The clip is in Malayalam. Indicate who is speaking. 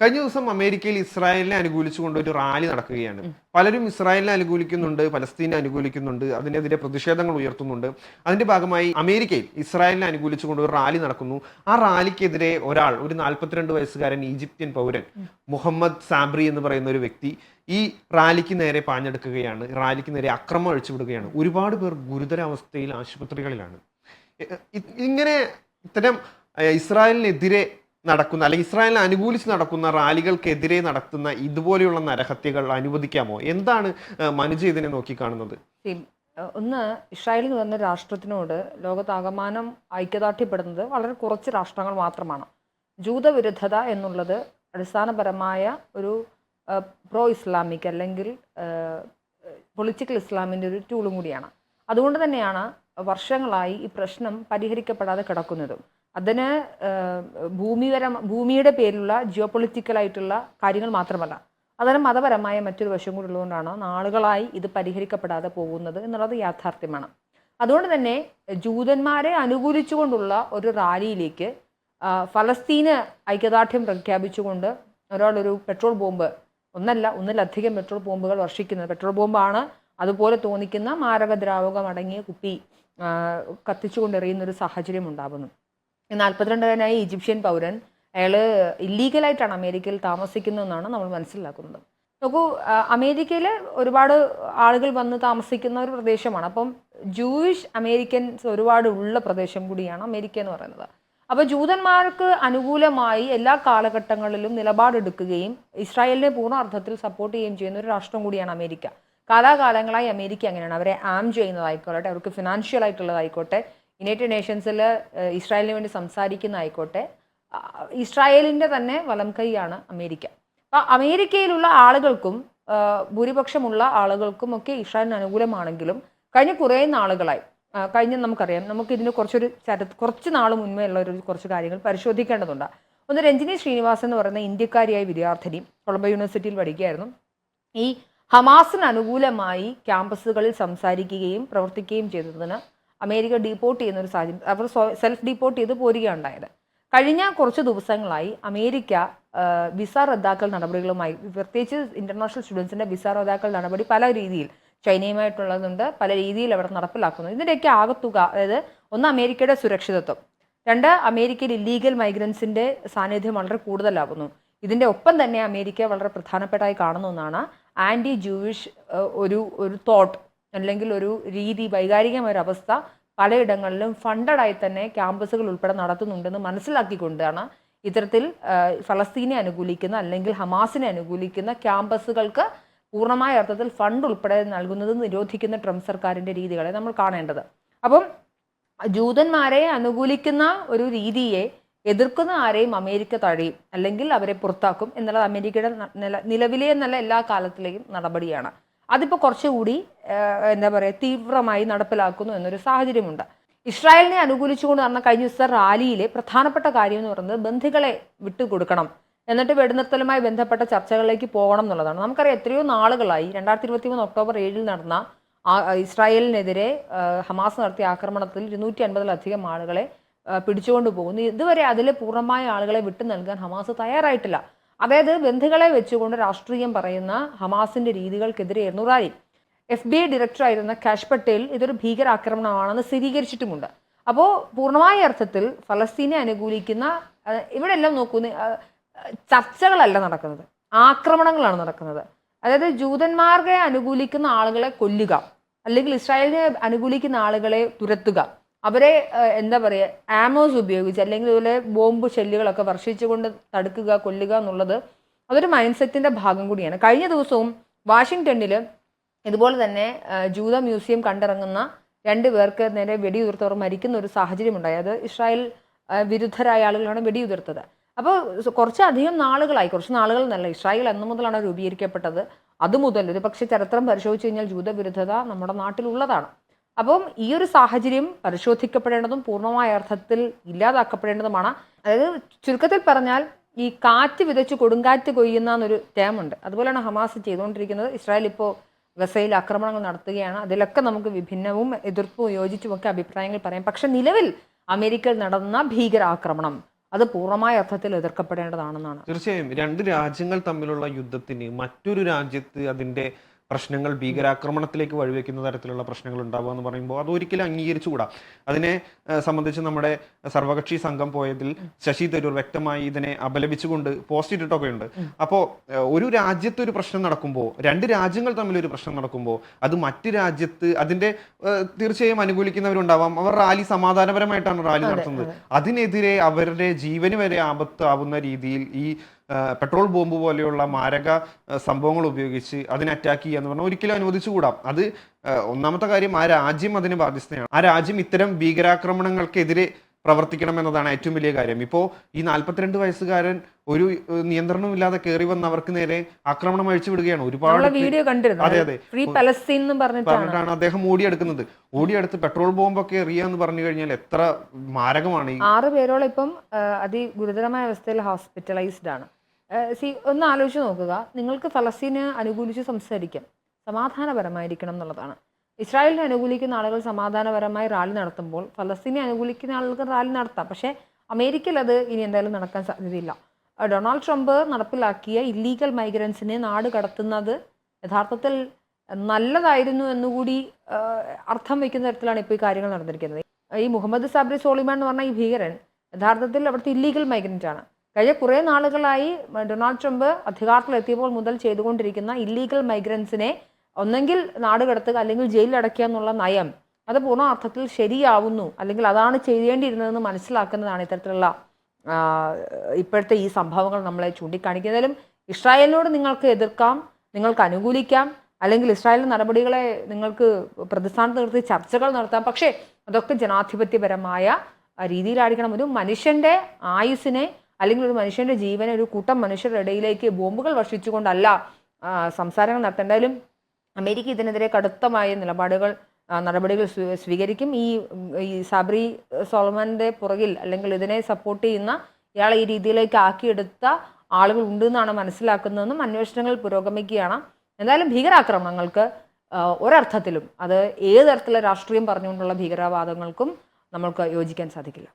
Speaker 1: കഴിഞ്ഞ ദിവസം അമേരിക്കയിൽ ഇസ്രായേലിനെ അനുകൂലിച്ചുകൊണ്ട് ഒരു റാലി നടക്കുകയാണ്. പലരും ഇസ്രായേലിനെ അനുകൂലിക്കുന്നുണ്ട് പലസ്തീനെ അനുകൂലിക്കുന്നുണ്ട് അതിനെതിരെ പ്രതിഷേധങ്ങൾ ഉയർത്തുന്നുണ്ട്. അതിന്റെ ഭാഗമായി അമേരിക്കയിൽ ഇസ്രായേലിനെ അനുകൂലിച്ചുകൊണ്ട് ഒരു റാലി നടക്കുന്നു. ആ റാലിക്കെതിരെ ഒരാൾ ഒരു നാൽപ്പത്തിരണ്ട് വയസ്സുകാരൻ ഈജിപ്ത്യൻ പൗരൻ മുഹമ്മദ് സാബ്രി എന്ന് പറയുന്ന ഒരു വ്യക്തി ഈ റാലിക്ക് നേരെ പാഞ്ഞെടുക്കുകയാണ്. റാലിക്ക് നേരെ അക്രമം അഴിച്ചുവിടുകയാണ്. ഒരുപാട് പേർ ഗുരുതരാവസ്ഥയിൽ ആശുപത്രികളിലാണ്. ഇങ്ങനെ ഇത്തരം ഇസ്രായേലിനെതിരെ നടക്കുന്ന അല്ലെങ്കിൽ ഇസ്രായേലിനെ അനുകൂലിച്ച് നടക്കുന്ന റാലികൾക്കെതിരെ നടത്തുന്ന ഇതുപോലെയുള്ള നരഹത്യകൾ അനുവദിക്കാമോ? എന്താണ് മനുജ ഇതിനെ നോക്കിക്കാണുന്നത്?
Speaker 2: ഒന്ന് ഇസ്രായേൽ എന്ന് പറഞ്ഞ രാഷ്ട്രത്തിനോട് ലോകത്താകമാനം ഐക്യദാർഢ്യപ്പെടുന്നത് വളരെ കുറച്ച് രാഷ്ട്രങ്ങൾ മാത്രമാണ്. ജൂതവിരുദ്ധത എന്നുള്ളത് അടിസ്ഥാനപരമായ ഒരു പ്രോ ഇസ്ലാമിക് അല്ലെങ്കിൽ പൊളിറ്റിക്കൽ ഇസ്ലാമിന്റെ ഒരു ടൂളും കൂടിയാണ്. അതുകൊണ്ട് തന്നെയാണ് വർഷങ്ങളായി ഈ പ്രശ്നം പരിഹരിക്കപ്പെടാതെ കിടക്കുന്നതും. അതിന് ഭൂമിപര ഭൂമിയുടെ പേരിലുള്ള ജിയോ പൊളിറ്റിക്കലായിട്ടുള്ള കാര്യങ്ങൾ മാത്രമല്ല അതിന് മതപരമായ മറ്റൊരു വശം കൂടി ഉള്ളതുകൊണ്ടാണ് നാളുകളായി ഇത് പരിഹരിക്കപ്പെടാതെ പോകുന്നത് എന്നുള്ളത് യാഥാർത്ഥ്യമാണ്. അതുകൊണ്ട് തന്നെ ജൂതന്മാരെ അനുകൂലിച്ചുകൊണ്ടുള്ള ഒരു റാലിയിലേക്ക് ഫലസ്തീന് ഐക്യദാർഢ്യം പ്രഖ്യാപിച്ചുകൊണ്ട് ഒരാളൊരു പെട്രോൾ ബോംബ് ഒന്നല്ല ഒന്നിലധികം പെട്രോൾ ബോംബുകൾ വർഷിക്കുന്നത് പെട്രോൾ ബോംബാണ് അതുപോലെ തോന്നിക്കുന്ന മാരക ദ്രാവകം അടങ്ങിയ കുപ്പി കത്തിച്ചുകൊണ്ടെറിയുന്ന ഒരു സാഹചര്യം ഉണ്ടാകുന്നു. നാൽപ്പത്തിരണ്ടുകാരനായ ഈജിപ്ഷ്യൻ പൗരൻ അയാൾ ഇല്ലീഗലായിട്ടാണ് അമേരിക്കയിൽ താമസിക്കുന്നതെന്നാണ് നമ്മൾ മനസ്സിലാക്കുന്നത്. നോക്കൂ അമേരിക്കയിൽ ഒരുപാട് ആളുകൾ വന്ന് താമസിക്കുന്ന ഒരു പ്രദേശമാണ്. അപ്പം ജൂയിഷ് അമേരിക്കൻസ് ഒരുപാട് ഉള്ള പ്രദേശം കൂടിയാണ് അമേരിക്ക എന്ന് പറയുന്നത്. അപ്പോൾ ജൂതന്മാർക്ക് അനുകൂലമായി എല്ലാ കാലഘട്ടങ്ങളിലും നിലപാടെടുക്കുകയും ഇസ്രായേലിനെ പൂർണ അർത്ഥത്തിൽ സപ്പോർട്ട് ചെയ്യുകയും ചെയ്യുന്ന ഒരു രാഷ്ട്രം കൂടിയാണ് അമേരിക്ക. കാലാകാലങ്ങളായി അമേരിക്ക അങ്ങനെയാണ്. അവരെ ആം ചെയ്യുന്നതായിക്കോട്ടെ അവർക്ക് ഫിനാൻഷ്യൽ ആയിട്ടുള്ളതായിക്കോട്ടെ യുണൈറ്റഡ് നേഷൻസിൽ ഇസ്രായേലിന് വേണ്ടി സംസാരിക്കുന്ന ആയിക്കോട്ടെ ഇസ്രായേലിന്റെ തന്നെ വലം കൈയാണ് അമേരിക്ക. അപ്പോൾ അമേരിക്കയിലുള്ള ആളുകൾക്കും ഭൂരിപക്ഷമുള്ള ആളുകൾക്കും ഒക്കെ ഇസ്രായേലിന് അനുകൂലമാണെങ്കിലും കഴിഞ്ഞ കുറേ നാളുകളായി കഴിഞ്ഞ നമുക്കറിയാം നമുക്ക് കുറച്ചൊരു ചര കുറച്ച് നാൾ മുൻപേ ഉള്ള ഒരു കുറച്ച് കാര്യങ്ങൾ പരിശോധിക്കേണ്ടതുണ്ട്. ഒന്ന് രഞ്ജിനി ശ്രീനിവാസൻ എന്ന് പറയുന്ന ഇന്ത്യക്കാരിയായ വിദ്യാർത്ഥിനി കൊളംബോ യൂണിവേഴ്സിറ്റിയിൽ പഠിക്കുകയായിരുന്നു. ഈ ഹമാസിന് അനുകൂലമായി ക്യാമ്പസുകളിൽ സംസാരിക്കുകയും പ്രവർത്തിക്കുകയും ചെയ്തതിന് അമേരിക്ക ഡീപ്പോർട്ട് ചെയ്യുന്ന ഒരു സാഹചര്യം അവർ സെൽഫ് ഡീപ്പോർട്ട് ചെയ്ത് പോരുകയുണ്ടായത് കഴിഞ്ഞ കുറച്ച് ദിവസങ്ങളായി അമേരിക്ക വിസ റദ്ദാക്കൽ നടപടികളുമായി പ്രത്യേകിച്ച് ഇന്റർനാഷണൽ സ്റ്റുഡൻസിന്റെ വിസ റദ്ദാക്കൽ നടപടി പല രീതിയിൽ ചൈനയുമായിട്ടുള്ളതുണ്ട് പല രീതിയിൽ അവർ നടപ്പിലാക്കുന്നു. ഇതിന്റെയൊക്കെ ആകത്തുക അതായത് ഒന്ന് അമേരിക്കയുടെ സുരക്ഷിതത്വം രണ്ട് അമേരിക്കയിൽ ഇല്ലീഗൽ മൈഗ്രൻസിന്റെ സാന്നിധ്യം വളരെ കൂടുതലാകുന്നു ഇതിന്റെ ഒപ്പം തന്നെ അമേരിക്ക വളരെ പ്രധാനപ്പെട്ടായി കാണുന്ന ഒന്നാണ് ആന്റി ജൂവിഷ് ഒരു ഒരു തോട്ട് അല്ലെങ്കിൽ ഒരു രീതി വൈകാരികമായ ഒരു അവസ്ഥ പലയിടങ്ങളിലും ഫണ്ടഡായി തന്നെ ക്യാമ്പസുകൾ ഉൾപ്പെടെ നടത്തുന്നുണ്ടെന്ന് മനസ്സിലാക്കിക്കൊണ്ടാണ് ഇത്തരത്തിൽ ഫലസ്തീനെ അനുകൂലിക്കുന്ന അല്ലെങ്കിൽ ഹമാസിനെ അനുകൂലിക്കുന്ന ക്യാമ്പസുകൾക്ക് പൂർണമായ അർത്ഥത്തിൽ ഫണ്ട് ഉൾപ്പെടെ നൽകുന്നത് നിരോധിക്കുന്ന ട്രംപ് സർക്കാരിന്റെ രീതികളെ നമ്മൾ കാണേണ്ടത്. അപ്പം ജൂതന്മാരെ അനുകൂലിക്കുന്ന ഒരു രീതിയെ എതിർക്കുന്ന ആരെയും അമേരിക്ക തഴയും അല്ലെങ്കിൽ അവരെ പുറത്താക്കും എന്നുള്ളത് അമേരിക്കയുടെ നിലവിലെ എന്നല്ല എല്ലാ കാലത്തിലെയും നടപടിയാണ്. അതിപ്പോൾ കുറച്ചുകൂടി എന്താ പറയുക തീവ്രമായി നടപ്പിലാക്കുന്നു എന്നൊരു സാഹചര്യമുണ്ട്. ഇസ്രായേലിനെ അനുകൂലിച്ചുകൊണ്ട് നടന്ന കഴിഞ്ഞ ദിവസത്തെ റാലിയിലെ പ്രധാനപ്പെട്ട കാര്യം എന്ന് പറയുന്നത് ബന്ധുക്കളെ വിട്ടുകൊടുക്കണം. എന്നിട്ട് വെടിനിർത്തലുമായി ബന്ധപ്പെട്ട ചർച്ചകളിലേക്ക് പോകണം എന്നുള്ളതാണ്. നമുക്കറിയാം എത്രയോ നാളുകളായി രണ്ടായിരത്തി ഇരുപത്തി മൂന്ന് ഒക്ടോബർ ഏഴിൽ നടന്ന ഇസ്രായേലിനെതിരെ ഹമാസ് നടത്തിയ ആക്രമണത്തിൽ ഇരുന്നൂറ്റി അൻപതിലധികം ആളുകളെ പിടിച്ചുകൊണ്ട് പോകുന്നു ഇതുവരെ അതിൽ പൂർണമായ ആളുകളെ വിട്ടു നൽകാൻ ഹമാസ് തയ്യാറായിട്ടില്ല. അതായത് ബന്ധുക്കളെ വെച്ചുകൊണ്ട് രാഷ്ട്രീയം പറയുന്ന ഹമാസിന്റെ രീതികൾക്കെതിരെയായിരുന്നു റാലി. എഫ് ബി ഐ ഡയറക്ടറായിരുന്ന കാഷ് പട്ടേൽ ഇതൊരു ഭീകരാക്രമണമാണെന്ന് സ്ഥിരീകരിച്ചിട്ടുമുണ്ട്. അപ്പോൾ പൂർണമായ അർത്ഥത്തിൽ ഫലസ്തീനെ അനുകൂലിക്കുന്ന ഇവിടെ എല്ലാം നോക്കുന്ന ചർച്ചകളല്ല നടക്കുന്നത്. ആക്രമണങ്ങളാണ് നടക്കുന്നത്. അതായത് ജൂതന്മാരെ അനുകൂലിക്കുന്ന ആളുകളെ കൊല്ലുക അല്ലെങ്കിൽ ഇസ്രായേലിനെ അനുകൂലിക്കുന്ന ആളുകളെ തുരത്തുക. അവരെ എന്താ പറയുക ആമോസ് ഉപയോഗിച്ച് അല്ലെങ്കിൽ ഇതുപോലെ ബോംബ് ഷെല്ലുകളൊക്കെ വർഷിച്ചുകൊണ്ട് തടുക്കുക കൊല്ലുക എന്നുള്ളത് അതൊരു മൈൻഡ് സെറ്റിന്റെ ഭാഗം കൂടിയാണ്. കഴിഞ്ഞ ദിവസവും വാഷിങ്ടണിൽ ഇതുപോലെ തന്നെ ജൂത മ്യൂസിയം കണ്ടിറങ്ങുന്ന രണ്ട് പേർക്ക് നേരെ വെടിയുതിർത്തവർ മരിക്കുന്ന ഒരു സാഹചര്യം ഉണ്ടായി. അത് ഇസ്രായേൽ വിരുദ്ധരായ ആളുകളാണ് വെടിയുതിർത്തത്. അപ്പോൾ കുറച്ചധികം നാളുകളായി കുറച്ച് നാളുകൾ എന്നല്ല ഇസ്രായേൽ എന്ന് മുതലാണ് രൂപീകരിക്കപ്പെട്ടത്. അതുമുതൽ ഒരു പക്ഷേ ചരിത്രം പരിശോധിച്ച് കഴിഞ്ഞാൽ ജൂതവിരുദ്ധത നമ്മുടെ നാട്ടിലുള്ളതാണ്. അപ്പം ഈ ഒരു സാഹചര്യം പരിശോധിക്കപ്പെടേണ്ടതും പൂർണമായ അർത്ഥത്തിൽ ഇല്ലാതാക്കപ്പെടേണ്ടതുമാണ്. അതായത് ചുരുക്കത്തിൽ പറഞ്ഞാൽ ഈ കാറ്റ് വിതച്ച് കൊടുങ്കാറ്റ് കൊയ്യുന്ന ഒരു ടേമുണ്ട് അതുപോലെയാണ് ഹമാസ് ചെയ്തുകൊണ്ടിരിക്കുന്നത്. ഇസ്രായേൽ ഇപ്പോൾ ഗസയിൽ ആക്രമണങ്ങൾ നടത്തുകയാണ്. അതിലൊക്കെ നമുക്ക് വിഭിന്നവും എതിർപ്പും യോജിച്ചുമൊക്കെ അഭിപ്രായങ്ങൾ പറയാം. പക്ഷെ നിലവിൽ അമേരിക്കയിൽ നടന്ന ഭീകരാക്രമണം അത് പൂർണമായ അർത്ഥത്തിൽ എതിർക്കപ്പെടേണ്ടതാണെന്നാണ്.
Speaker 1: തീർച്ചയായും. രണ്ട് രാജ്യങ്ങൾ തമ്മിലുള്ള യുദ്ധത്തിന് മറ്റൊരു രാജ്യത്ത് അതിന്റെ പ്രശ്നങ്ങൾ ഭീകരാക്രമണത്തിലേക്ക് വഴിവെക്കുന്ന തരത്തിലുള്ള പ്രശ്നങ്ങൾ ഉണ്ടാവുക എന്ന് പറയുമ്പോൾ അത് ഒരിക്കലും അംഗീകരിച്ചുകൂടാ. അതിനെ സംബന്ധിച്ച് നമ്മുടെ സർവകക്ഷി സംഘം പോയതിൽ ശശി തരൂർ വ്യക്തമായി ഇതിനെ അപലപിച്ചുകൊണ്ട് പോസ്റ്റ് ഇട്ടിട്ടൊക്കെ ഉണ്ട് അപ്പോൾ ഒരു രാജ്യത്ത് ഒരു പ്രശ്നം നടക്കുമ്പോൾ രണ്ട് രാജ്യങ്ങൾ തമ്മിൽ ഒരു പ്രശ്നം നടക്കുമ്പോൾ അത് മറ്റ് രാജ്യത്ത് അതിന്റെ തീർച്ചയായും അനുകൂലിക്കുന്നവരുണ്ടാവാം. അവർ റാലി സമാധാനപരമായിട്ടാണ് റാലി നടത്തുന്നത്. അതിനെതിരെ അവരുടെ ജീവന് വരെ ആപത്താവുന്ന രീതിയിൽ ഈ പെട്രോൾ ബോംബ് പോലെയുള്ള മാരക സംഭവങ്ങൾ ഉപയോഗിച്ച് അതിനെ അറ്റാക്ക് ചെയ്യുക എന്ന് പറഞ്ഞാൽ ഒരിക്കലും അനുവദിച്ചുകൂടാ. അത് ഒന്നാമത്തെ കാര്യം ആ രാജ്യം അതിന് ബാധ്യസ്ഥയാണ്. ആ രാജ്യം ഇത്തരം ഭീകരാക്രമണങ്ങൾക്കെതിരെ പ്രവർത്തിക്കണം എന്നതാണ് ഏറ്റവും വലിയ കാര്യം. ഇപ്പോൾ ഈ നാൽപ്പത്തിരണ്ട് വയസ്സുകാരൻ ഒരു നിയന്ത്രണമില്ലാതെ കയറി വന്ന് അവർക്ക് നേരെ ആക്രമണം അഴിച്ചു വിടുകയാണ്. ഒരുപാട്
Speaker 2: വീഡിയോ കണ്ടിരുന്നു.
Speaker 1: അതെ അതെ.
Speaker 2: എന്നും പറഞ്ഞിട്ടാണ്.
Speaker 1: അദ്ദേഹം ഓടിയെടുക്കുന്നത്. ഓടിയെടുത്ത് പെട്രോൾ ബോംബൊക്കെ എറിയുക എറിയാന്ന് പറഞ്ഞു കഴിഞ്ഞാൽ എത്ര മാരകമാണ്
Speaker 2: ആറ് പേരോളം ഇപ്പം അതിഗുരുതരമായ അവസ്ഥയിൽ ഹോസ്പിറ്റലൈസ്ഡ് ആണ്. സി ഒന്ന് ആലോചിച്ച് നോക്കുക. നിങ്ങൾക്ക് ഫലസ്തീനെ അനുകൂലിച്ച് സംസാരിക്കാം. സമാധാനപരമായിരിക്കണം എന്നുള്ളതാണ്. ഇസ്രായേലിനെ അനുകൂലിക്കുന്ന ആളുകൾ സമാധാനപരമായി റാലി നടത്തുമ്പോൾ ഫലസ്തീനെ അനുകൂലിക്കുന്ന ആളുകൾക്ക് റാലി നടത്താം. പക്ഷേ അമേരിക്കയിൽ അത് ഇനി എന്തായാലും നടക്കാൻ സാധ്യതയില്ല. ഡൊണാൾഡ് ട്രംപ് നടപ്പിലാക്കിയ ഇല്ലീഗൽ മൈഗ്രൻസിനെ നാട് കടത്തുന്നത് യഥാർത്ഥത്തിൽ നല്ലതായിരുന്നു എന്നുകൂടി അർത്ഥം വയ്ക്കുന്ന തരത്തിലാണ് ഇപ്പോൾ ഈ കാര്യങ്ങൾ നടന്നിരിക്കുന്നത്. ഈ മുഹമ്മദ് സാബ്രി സോളിമാൻ എന്ന് പറഞ്ഞ ഈ ഭീകരൻ യഥാർത്ഥത്തിൽ അവിടുത്തെ ഇല്ലീഗൽ മൈഗ്രന്റ് ആണ് കഴിഞ്ഞ കുറേ നാളുകളായി ഡൊണാൾഡ് ട്രംപ് അധികാരത്തിലെത്തിയപ്പോൾ മുതൽ ചെയ്തുകൊണ്ടിരിക്കുന്ന ഇല്ലീഗൽ മൈഗ്രൻസിനെ ഒന്നെങ്കിൽ നാട് കടത്തുക അല്ലെങ്കിൽ ജയിലിൽ അടയ്ക്കുക എന്നുള്ള നയം അത് പൂർണ അർത്ഥത്തിൽ ശരിയാവുന്നു അല്ലെങ്കിൽ അതാണ് ചെയ്യേണ്ടിയിരുന്നതെന്ന് മനസ്സിലാക്കുന്നതാണ് ഇത്തരത്തിലുള്ള ഇപ്പോഴത്തെ ഈ സംഭവങ്ങൾ നമ്മളെ ചൂണ്ടിക്കാണിക്കുന്നതിലും ഇസ്രായേലിനോട് നിങ്ങൾക്ക് എതിർക്കാം നിങ്ങൾക്ക് അനുകൂലിക്കാം അല്ലെങ്കിൽ ഇസ്രായേലിന്റെ നടപടികളെ നിങ്ങൾക്ക് പ്രതിസ്ഥാനത്ത് നിർത്തി ചർച്ചകൾ നടത്താം. പക്ഷേ അതൊക്കെ ജനാധിപത്യപരമായ രീതിയിലായിരിക്കണം. ഒരു മനുഷ്യന്റെ ആയുസ്സിനെ അല്ലെങ്കിൽ ഒരു മനുഷ്യന്റെ ജീവനെ ഒരു കൂട്ടം മനുഷ്യരുടെ ഇടയിലേക്ക് ബോംബുകൾ വർഷിച്ചുകൊണ്ടല്ല സംസാരങ്ങൾ നടത്തേണ്ടതിലും അമേരിക്ക ഇതിനെതിരെ കടുത്തമായ നിലപാടുകൾ നടപടികൾ സ്വീകരിക്കും. ഈ ഈ സാബ്രി സോളമന്റെ പുറകിൽ അല്ലെങ്കിൽ ഇതിനെ സപ്പോർട്ട് ചെയ്യുന്ന ഇയാളെ ഈ രീതിയിലേക്ക് ആക്കിയെടുത്ത ആളുകൾ ഉണ്ടെന്നാണ് മനസ്സിലാക്കുന്നതെന്നും അന്വേഷണങ്ങൾ പുരോഗമിക്കുകയാണ്. എന്തായാലും ഭീകരാക്രമണങ്ങൾക്ക് ഒരർത്ഥത്തിലും അത് ഏത് തരത്തിലുള്ള രാഷ്ട്രീയം പറഞ്ഞുകൊണ്ടുള്ള ഭീകരവാദങ്ങൾക്കും നമ്മൾക്ക് യോജിക്കാൻ സാധിക്കില്ല.